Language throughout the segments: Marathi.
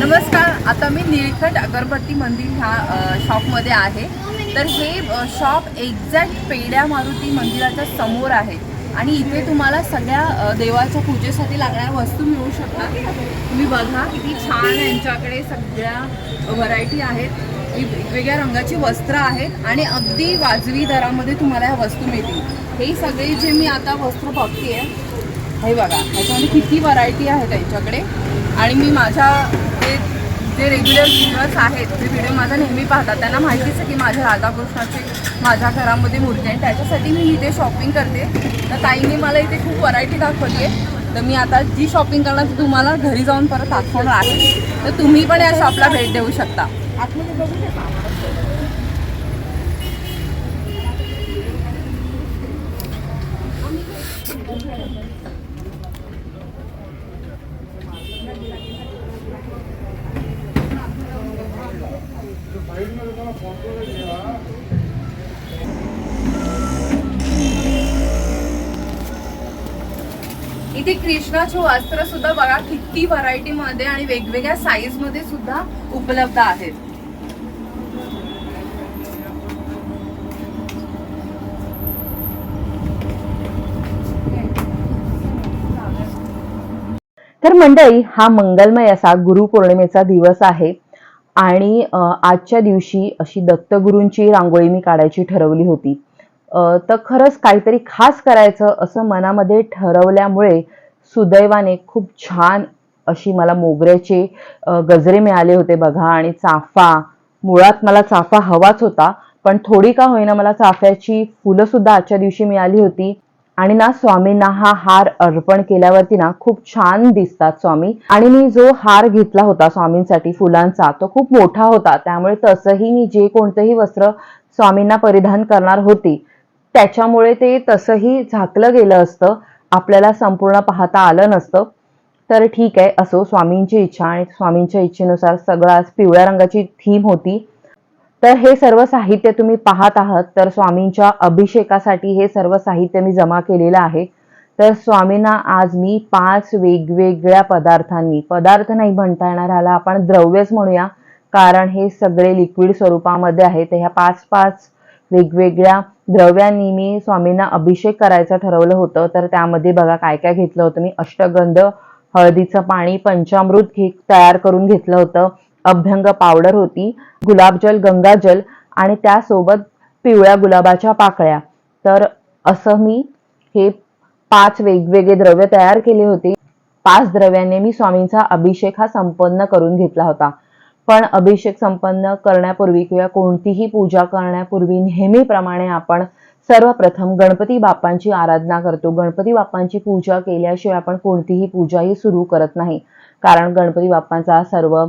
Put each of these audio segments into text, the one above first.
नमस्कार आता मी निळकंठ अगरबत्ती मंदिर ह्या शॉपमध्ये आहे. तर हे शॉप एक्झॅक्ट पेड्या मारुती मंदिराच्या समोर आहे. आणि इथे तुम्हाला सगळ्या देवाच्या पूजेसाठी लागणाऱ्या वस्तू मिळू शकतात. तुम्ही बघा किती छान यांच्याकडे सगळ्या व्हरायटी आहेत. ही वेगवेगळ्या रंगाची वस्त्र आहेत आणि अगदी वाजवी दरामध्ये तुम्हाला ह्या वस्तू मिळतील. हे सगळे जे मी आता वस्त्र बघते हे बघा ह्याच्यामध्ये किती व्हरायटी आहे त्यांच्याकडे? आणि मी माझ्या जे जे रेग्युलर व्ह्युअर्स आहेत जे व्हिडिओ माझा नेहमी पाहतात त्यांना माहितीच आहे की माझ्या राधाकृष्णाची माझ्या घरामध्ये मूर्ती आहे. त्याच्यासाठी मी इथे शॉपिंग करते. तर ताईने मला इथे खूप व्हरायटी दाखवली आहे तर मी आता जी शॉपिंग करणार ती तुम्हाला घरी जाऊन परत दाखवणार आहे. तर तुम्ही पण या शॉपला भेट देऊ शकता. आतमध्ये बघू शकता. इथे कृष्णाचे वस्त्र सुद्धा बघा किती व्हरायटी मध्ये आणि वेगवेगळ्या साईजमध्ये सुद्धा उपलब्ध आहेत. तर मंडळी हा मंगलमय असा गुरुपौर्णिमेचा दिवस आहे आणि आजच्या दिवशी अशी दत्तगुरूंची रांगोळी मी काढायची ठरवली होती. तर खरंच काहीतरी खास करायचं असं मनामध्ये ठरवल्यामुळे सुदैवाने खूप छान अशी मला मोगऱ्याचे गजरे मिळाले होते बघा आणि चाफा. मुळात मला चाफा हवाच होता पण थोडी का होईना मला चाफ्याची फुलं सुद्धा आजच्या दिवशी मिळाली होती. आणि ना स्वामींना हा हार अर्पण केल्यावरती ना खूप छान दिसतात स्वामी. आणि मी जो हार घेतला होता स्वामींसाठी फुलांचा तो खूप मोठा होता. त्यामुळे तसंही मी जे कोणतंही वस्त्र स्वामींना परिधान करणार होती त्याच्यामुळे ते तसंही झाकलं गेलं असतं. आपल्याला संपूर्ण पाहता आलं नसतं. तर ठीक आहे असो. स्वामींची इच्छा आणि स्वामींच्या इच्छेनुसार सगळं आज पिवळ्या रंगाची थीम होती. तर हे सर्व साहित्य तुम्ही पाहत आहात. तर स्वामींच्या अभिषेकासाठी हे सर्व साहित्य मी जमा केलेलं आहे. तर स्वामींना आज मी पाच वेगवेगळ्या पदार्थांनी पदार्थ नाही म्हणता येणार ह्याला आपण द्रव्यच म्हणूया. कारण हे सगळे लिक्विड स्वरूपामध्ये आहे तर ह्या पाच पाच वेगवेगळ्या द्रव्यांनी मी स्वामींना अभिषेक करायचं ठरवलं होतं. तर त्यामध्ये बघा काय काय घेतलं होतं मी. अष्टगंध हळदीचं पाणी पंचामृत घे तयार करून घेतलं होतं. अभ्यंग पावडर होती. गुलाबजल गंगाजल आणि त्यासोबत पिवळ्या गुलाबाच्या पाकळ्या. तर असं मी हे पाच वेगवेगळे द्रव्य तयार केले होते. पाच द्रव्याने मी स्वामींचा अभिषेक हा संपन्न करून घेतला होता. पण अभिषेक संपन्न करण्यापूर्वी किंवा कोणतीही पूजा करण्यापूर्वी नेहमीप्रमाणे आपण सर्वप्रथम गणपती बाप्पांची आराधना करतो. गणपती बाप्पांची पूजा केल्याशिवाय आपण कोणतीही पूजाही सुरू करत नाही. कारण गणपती बाप्पांचा सर्व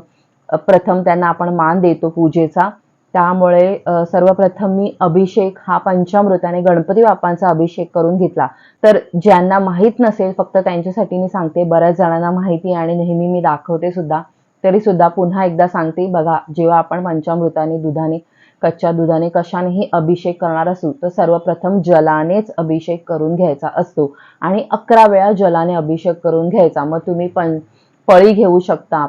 प्रथम त्यांना आपण मान देतो पूजेचा. त्यामुळे सर्वप्रथम मी अभिषेक हा पंचामृताने गणपती बाप्पांचा अभिषेक करून घेतला. तर ज्यांना माहीत नसेल फक्त त्यांच्यासाठी मी सांगते. बऱ्याच जणांना माहिती आणि नेहमी मी दाखवते सुद्धा. तरी सुद्धा पुन्हा एकदा सांगते बघा जेव्हा आपण पंचामृताने दुधाने कच्च्या दुधाने कशानेही अभिषेक करणार असू तर सर्वप्रथम जलानेच अभिषेक करून घ्यायचा असतो. आणि अकरा वेळा जलाने अभिषेक करून घ्यायचा. मग तुम्ही पण पळी घेऊ शकता.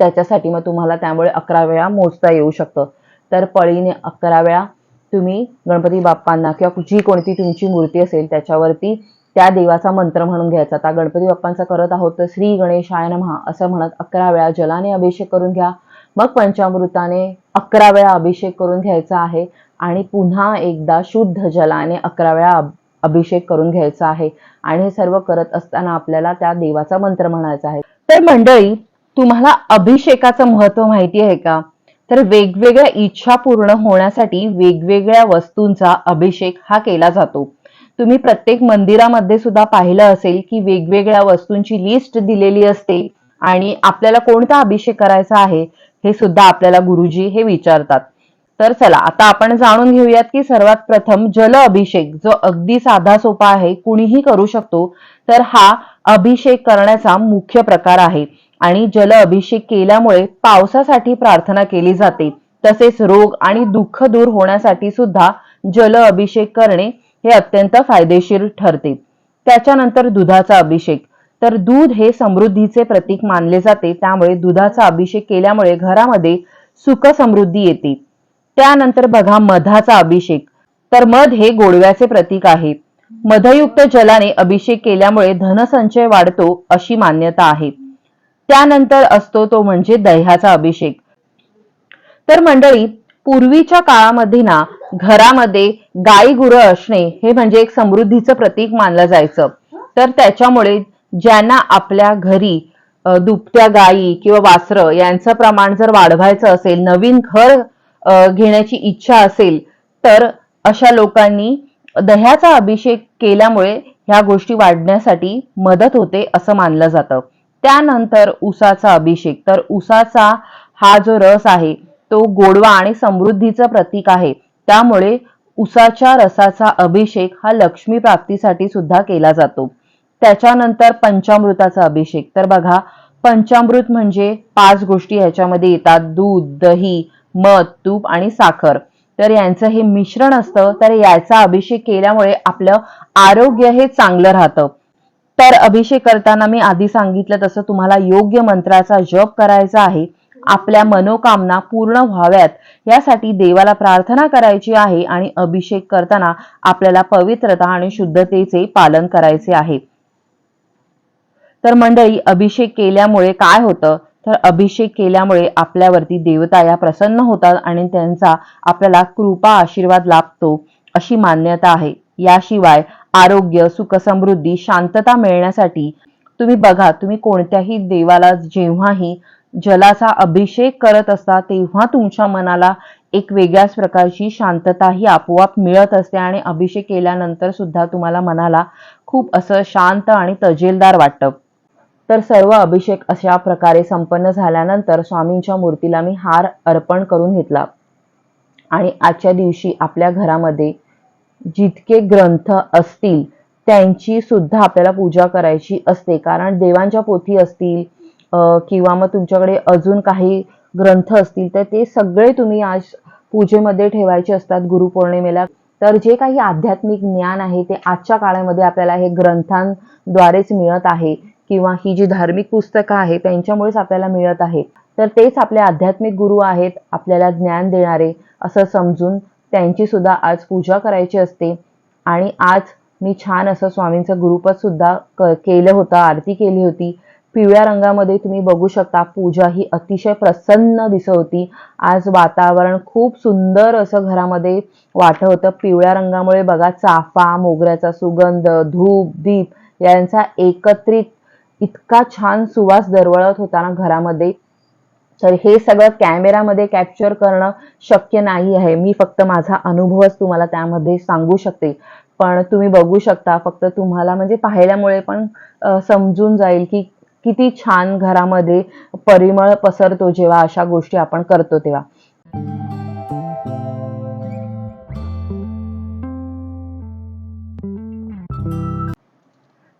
त्याच्यासाठी मग तुम्हाला त्यामुळे अकरा वेळा मोजता येऊ शकतं. तर पळीने अकरा वेळा तुम्ही गणपती बाप्पांना किंवा जी कोणती तुमची मूर्ती असेल त्याच्यावरती त्या देवाचा मंत्र म्हणून घ्यायचा. आता गणपती बाप्पांचा करत आहोत तर श्री गणेशाय नमहा असं म्हणत अकरा वेळा जलाने अभिषेक करून घ्या. मग पंचामृताने अकरा वेळा अभिषेक करून घ्यायचा आहे आणि पुन्हा एकदा शुद्ध जलाने अकरा वेळा अभिषेक करून घ्यायचा आहे. आणि हे सर्व करत असताना आपल्याला त्या देवाचा मंत्र म्हणायचा आहे. तर मंडळी तुम्हाला अभिषेकाचं महत्त्व माहिती आहे का? तर वेगवेगळ्या इच्छा पूर्ण होण्यासाठी वेगवेगळ्या वस्तूंचा अभिषेक हा केला जातो. तुम्ही प्रत्येक मंदिरामध्ये सुद्धा पाहिलं असेल की वेगवेगळ्या वस्तूंची लिस्ट दिलेली असते. आणि आपल्याला कोणता अभिषेक करायचा आहे हे सुद्धा आपल्याला गुरुजी हे विचारतात. तर चला आता आपण जाणून घेऊयात की सर्वात प्रथम जल अभिषेक जो अगदी साधा सोपा आहे कुणीही करू शकतो तर हा अभिषेक करण्याचा मुख्य प्रकार आहे. आणि जल अभिषेक केल्यामुळे पावसासाठी प्रार्थना केली जाते. तसेच रोग आणि दुःख दूर होण्यासाठी सुद्धा जल अभिषेक करणे हे अत्यंत फायदेशीर ठरते त्याच्यानंतर दुधाचा अभिषेक. तर दूध हे समृद्धीचे प्रतीक मानले जाते त्यामुळे दुधाचा अभिषेक केल्यामुळे घरामध्ये सुख समृद्धी येते. त्यानंतर बघा मधाचा अभिषेक. तर मध हे गोडव्याचे प्रतीक आहे. मधयुक्त जलाने अभिषेक केल्यामुळे धनसंचय वाढतो अशी मान्यता आहे. त्यानंतर असतो तो म्हणजे दह्याचा अभिषेक. तर मंडळी पूर्वीच्या काळामध्ये ना घरामध्ये गाई गुरं असणे हे म्हणजे एक समृद्धीचं प्रतीक मानलं जायचं. तर त्याच्यामुळे ज्यांना आपल्या घरी अ, दुभत्या गायी किंवा वासरं यांचं प्रमाण जर वाढवायचं असेल नवीन घर घेण्याची इच्छा असेल तर अशा लोकांनी दह्याचा अभिषेक केल्यामुळे ह्या गोष्टी वाढण्यासाठी मदत होते असं मानलं जातं. त्यानंतर उसाचा अभिषेक. तर उसाचा हा जो रस आहे तो गोडवा आणि समृद्धीचं प्रतीक आहे. त्यामुळे उसाच्या रसाचा अभिषेक हा लक्ष्मी प्राप्तीसाठी सुद्धा केला जातो. त्याच्यानंतर पंचामृताचा अभिषेक. तर बघा पंचामृत म्हणजे पाच गोष्टी ह्याच्यामध्ये येतात. दूध दही मध तूप आणि साखर. तर यांचं हे मिश्रण असतं. तर याचा अभिषेक केल्यामुळे आपलं आरोग्य हे चांगलं राहतं. तर अभिषेक करताना मी आधी सांगितलं तसं तुम्हाला योग्य मंत्राचा जप करायचा आहे. आपल्या मनोकामना पूर्ण व्हाव्यात. यासाठी देवाला प्रार्थना करायची आहे आणि अभिषेक करताना आपल्याला पवित्रता आणि शुद्धतेचे पालन करायचे आहे. तर मंडळी अभिषेक केल्यामुळे काय होतं? तर अभिषेक केल्यामुळे आपल्यावरती देवता या प्रसन्न होतात आणि त्यांचा आपल्याला कृपा आशीर्वाद लाभतो अशी मान्यता आहे. याशिवाय आरोग्य सुख समृद्धी शांतता मिळण्यासाठी तुम्ही बघा तुम्ही कोणत्याही देवाला जेव्हाही जलाचा अभिषेक करत असता तेव्हा तुमच्या मनाला एक वेगळ्याच प्रकारची शांतता ही आपोआप मिळत असते आणि अभिषेक केल्यानंतर सुद्धा तुम्हाला मनाला खूप असं शांत आणि तजेलदार वाटतं. तर सर्व अभिषेक अशा प्रकारे संपन्न झाल्यानंतर स्वामींच्या मूर्तीला मी हार अर्पण करून घेतला. आणि आजच्या दिवशी आपल्या घरामध्ये जितके ग्रंथ असतील त्यांची सुद्धा आपल्याला पूजा करायची असते. कारण देवांच्या पोथी असतील किंवा मग तुमच्याकडे अजून काही ग्रंथ असतील तर ते सगळे तुम्ही आज पूजेमध्ये ठेवायचे असतात गुरुपौर्णिमेला. तर जे काही आध्यात्मिक ज्ञान आहे ते आजच्या काळामध्ये आपल्याला हे ग्रंथांद्वारेच मिळत आहे किंवा ही जी धार्मिक पुस्तकं आहेत त्यांच्यामुळेच आपल्याला मिळत आहे तर तेच आपले आध्यात्मिक गुरु आहेत आपल्याला ज्ञान देणारे असं समजून त्यांची सुद्धा आज पूजा करायची असते. आणि आज मी छान असं स्वामींचं गुरुपद सुद्धा क- केलं होतं आरती केली होती. पिवळ्या रंगामध्ये तुम्ही बघू शकता पूजा ही अतिशय प्रसन्न दिसत होती आज वातावरण खूप सुंदर असं घरामध्ये वाटत होतं. पिवळ्या रंगामुळे बघा चाफा मोगऱ्याचा सुगंध धूप दीप यांचा एकत्रित इतका छान सुवास दरवळत होता ना घरामध्ये. तर हे सगळं कॅमेरामध्ये कॅप्चर करणं शक्य नाही आहे. मी फक्त माझा अनुभवच तुम्हाला त्यामध्ये सांगू शकते. पण तुम्ही बघू शकता फक्त तुम्हाला म्हणजे पाहिल्यामुळे पण समजून जाईल की किती छान घरामध्ये परिमळ पसरतो जेव्हा अशा गोष्टी आपण करतो तेव्हा.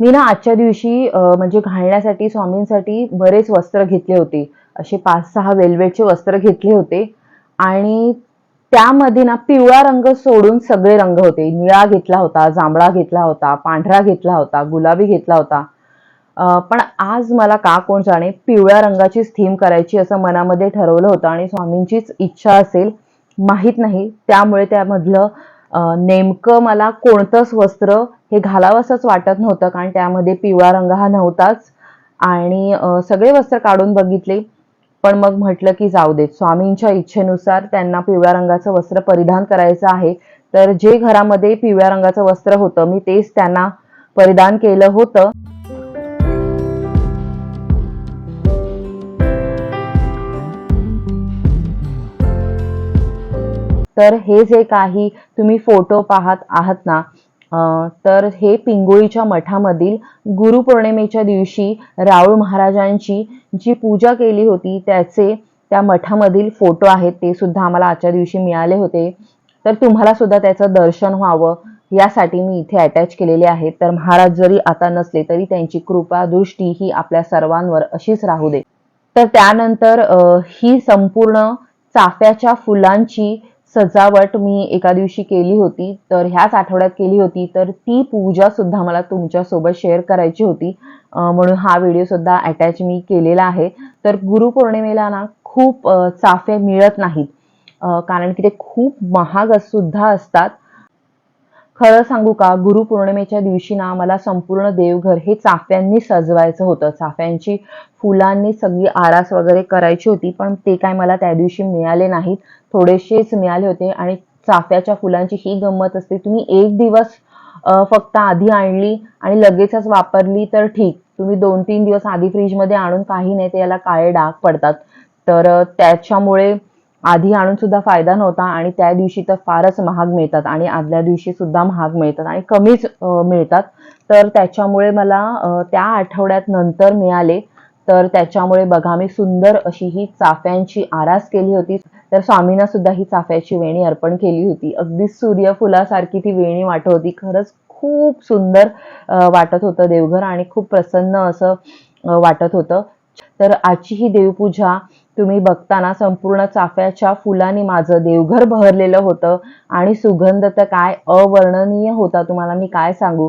मी ना आजच्या दिवशी म्हणजे घालण्यासाठी स्वामींसाठी बरेच वस्त्र घेतले होते. असे पाच सहा वेल्वेटचे वस्त्र घेतले होते. आणि त्यामध्ये ना पिवळा रंग सोडून सगळे रंग होते. निळा घेतला होता जांभळा घेतला होता पांढरा घेतला होता गुलाबी घेतला होता. पण आज मला का कोण जाणे पिवळ्या रंगाचीच थीम करायची असं मनामध्ये ठरवलं होतं आणि स्वामींचीच इच्छा असेल माहीत नाही. त्यामुळे त्यामधलं नेमकं मला कोणतंच वस्त्र हे घालावंसंच वाटत नव्हतं कारण त्यामध्ये पिवळा रंग हा नव्हताच. आणि सगळे वस्त्र काढून बघितले. पण मग म्हटलं की जाऊ देत. स्वामींच्या इच्छेनुसार त्यांना पिवळ्या रंगाचं वस्त्र परिधान करायचं आहे. तर जे घरामध्ये पिवळ्या रंगाचं वस्त्र होतं मी तेच त्यांना परिधान केलं होतं. तर हे जे काही तुम्ही फोटो पाहत आहात ना तर हे पिंगोळीच्या मठामधील गुरुपौर्णिमेच्या दिवशी राऊळ महाराजांची जी पूजा केली होती त्याचे त्या मठामधील फोटो आहेत ते सुद्धा आम्हाला आजच्या दिवशी मिळाले होते. तर तुम्हाला सुद्धा त्याचं दर्शन व्हावं यासाठी मी इथे अटॅच केलेले आहेत. तर महाराज जरी आता नसले तरी त्यांची कृपा दृष्टी ही आपल्या सर्वांवर अशीच राहू दे. तर त्यानंतर ही संपूर्ण चाफ्याच्या फुलांची सजावट मी एका दिवशी केली होती तर ह्याच आठवड्यात केली होती तर ती पूजा सुद्धा मला तुमच्यासोबत शेअर करायची होती. म्हणून हा व्हिडिओ सुद्धा अटॅच मी केलेला आहे. तर गुरुपौर्णिमेला ना खूप चाफे मिळत नाहीत. कारण की ते खूप महाग सुद्धा असतात. खरं सांगू का? गुरुपौर्णिमेच्या दिवशी ना मला संपूर्ण देवघर हे चाफ्यांनी सजवायचं होतं. चाफ्यांची फुलांनी सगळी आरास वगैरे करायची होती पण ते काय मला त्या दिवशी मिळाले नाहीत. थोडेसेच मिळाले होते आणि चाफ्याच्या फुलांची ही गंमत असते तुम्ही एक दिवस फक्त आधी आणली आणि लगेचच वापरली तर ठीक. तुम्ही दोन तीन दिवस आधी फ्रीजमध्ये आणून काही नाही ते याला काळे डाग पडतात. तर त्याच्यामुळे आधी आणून सुद्धा फायदा नव्हता आणि त्या दिवशी तर फारच महाग मिळतात आणि आदल्या दिवशी सुद्धा महाग मिळतात आणि कमीच मिळतात. तर त्याच्यामुळे मला त्या आठवड्यात नंतर मिळाले. तर त्याच्यामुळे बघा मी सुंदर अशी ही चाफ्यांची आरास केली होती. तर स्वामींना सुद्धा ही चाफ्याची वेणी अर्पण केली होती. अगदी सूर्यफुलासारखी ती वेणी वाटत होती. खरंच खूप सुंदर वाटत होतं देवघर आणि खूप प्रसन्न असं वाटत होतं. तर आजची ही देवपूजा तुम्ही बघताना संपूर्ण चाफ्याच्या फुलांनी माझं देवघर बहरलेलं होतं. आणि सुगंध तर काय अवर्णनीय होता तुम्हाला मी काय सांगू?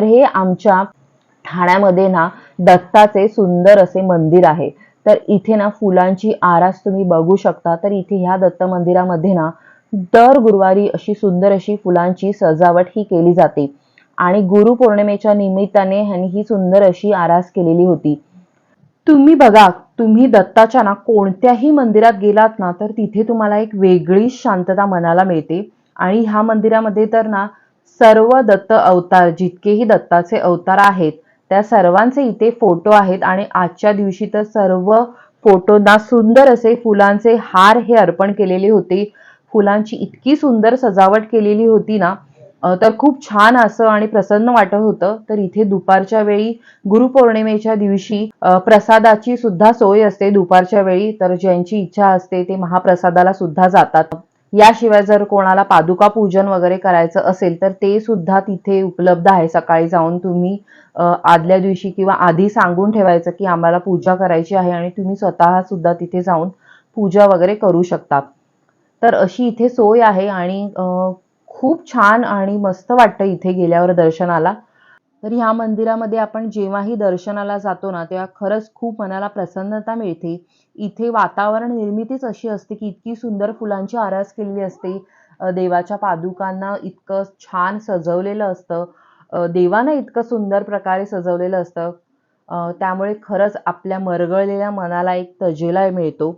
तर हे आमच्या ठाण्यामध्ये ना दत्ताचे सुंदर असे मंदिर आहे. तर इथे ना फुलांची आरास तुम्ही बघू शकता. तर इथे ह्या दत्त मंदिरामध्ये ना दर गुरुवारी अशी सुंदर अशी फुलांची सजावट ही केली जाते. आणि गुरुपौर्णिमेच्या निमित्ताने ह्यांनी ही सुंदर अशी आरास केलेली होती. तुम्ही बघा तुम्ही दत्ताच्या ना कोणत्याही मंदिरात गेलात ना तर तिथे तुम्हाला एक वेगळी शांतता मनाला मिळते. आणि ह्या मंदिरामध्ये तर ना सर्व दत्त अवतार जितकेही दत्ताचे अवतार आहेत त्या सर्वांचे इथे फोटो आहेत आणि आजच्या दिवशी तर सर्व फोटोना सुंदर असे फुलांचे हार हे अर्पण केलेले होते. फुलांची इतकी सुंदर सजावट केलेली होती ना तर खूप छान असं आणि प्रसन्न वाटत होतं. तर इथे दुपारच्या वेळी गुरुपौर्णिमेच्या दिवशी प्रसादाची सुद्धा सोय असते दुपारच्या वेळी. तर ज्यांची इच्छा असते ते महाप्रसादाला सुद्धा जातात. याशिवाय जर कोणाला पादुका पूजन वगैरे करायचं असेल तर ते सुद्धा तिथे उपलब्ध आहे. सकाळी जाऊन तुम्ही आदल्या दिवशी किंवा आधी सांगून ठेवायचं की आम्हाला पूजा करायची आहे आणि तुम्ही स्वतः सुद्धा तिथे जाऊन पूजा वगैरे करू शकता तर अशी इथे सोय आहे आणि खूप छान आणि मस्त वाटतं इथे गेल्यावर दर्शनाला. तर ह्या मंदिरामध्ये आपण जेव्हाही दर्शनाला जातो ना तेव्हा खरंच खूप मनाला प्रसन्नता मिळते. इथे वातावरण निर्मितीच अशी असते की इतकी सुंदर फुलांची आरास केलेली असते. देवाच्या पादुकांना इतकं छान सजवलेलं असतं. देवानं इतकं सुंदर प्रकारे सजवलेलं असतं. त्यामुळे खरंच आपल्या मरगळलेल्या मनाला एक तजेला मिळतो.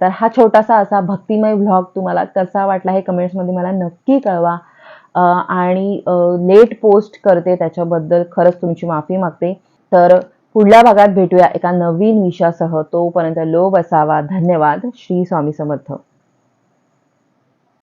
तर हा छोटासा असा भक्तिमय व्लॉग तुम्हाला कसा वाटला हे कमेंट्समध्ये मला नक्की कळवा. आणि लेट पोस्ट करते त्याच्याबद्दल खरंच तुमची माफी मागते. तर पुढल्या भागात भेटूया एका नवीन विषयासह तोपर्यंत लोभ असावा. धन्यवाद. श्री स्वामी समर्थ.